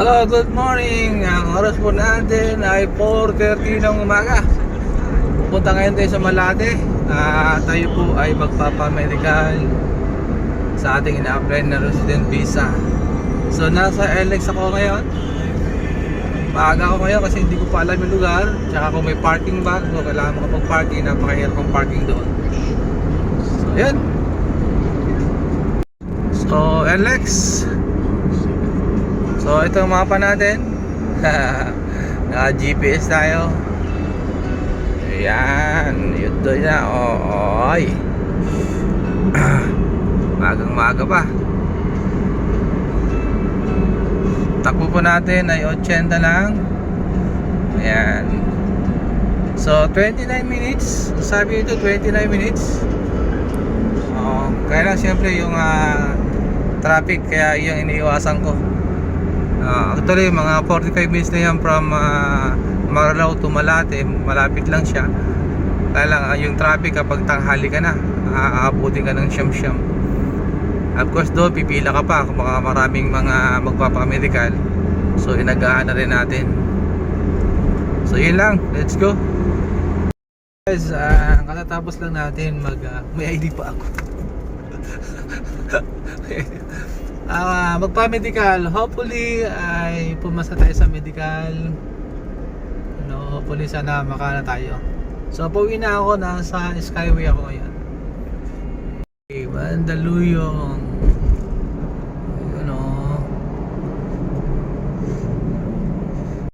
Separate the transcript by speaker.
Speaker 1: Hello, good morning. Ang oras po natin ay 4.30 ng umaga. Pupunta ngayon tayo sa Malate. Ah, tayo po ay magpapamedical sa ating ina-apply na resident visa. So, nasa LX ako ngayon. Maaga ako ngayon kasi hindi ko pa alam yung lugar. Tsaka kung may parking ba, so kailangan makapag-parking. Napakahirap ang parking doon. So, yan. So, LX. So ito ang mapa natin. Naka GPS tayo. Ayan, doon na. Oy. Magang maga pa. Takbo po natin ay 80 lang. Ayan. So 29 minutes. Sabi ito 29 minutes. Oh, kaya lang siyempre yung ah, traffic kaya yung iniiwasan ko. Actually, mga 45 minutes na yan from uh, Marilao to Malate. Malapit lang siya. Kaya lang, ah, yung traffic kapag tanghali ka na, aabutin ka ng siyam-siyam. Of course, doon, pipila ka pa kung baka maraming mga magpapamedical. So, inagaan na rin natin. So, yun lang. Let's go. Guys, ah, katatapos lang natin mag... ah, may ID pa ako. Ah, magpa-medical. Hopefully ay pumasa tayo sa medical. No, hopefully sana makana tayo. So, pauwi na ako nasa Skyway ako ngayon. Okay, Mandaluyong.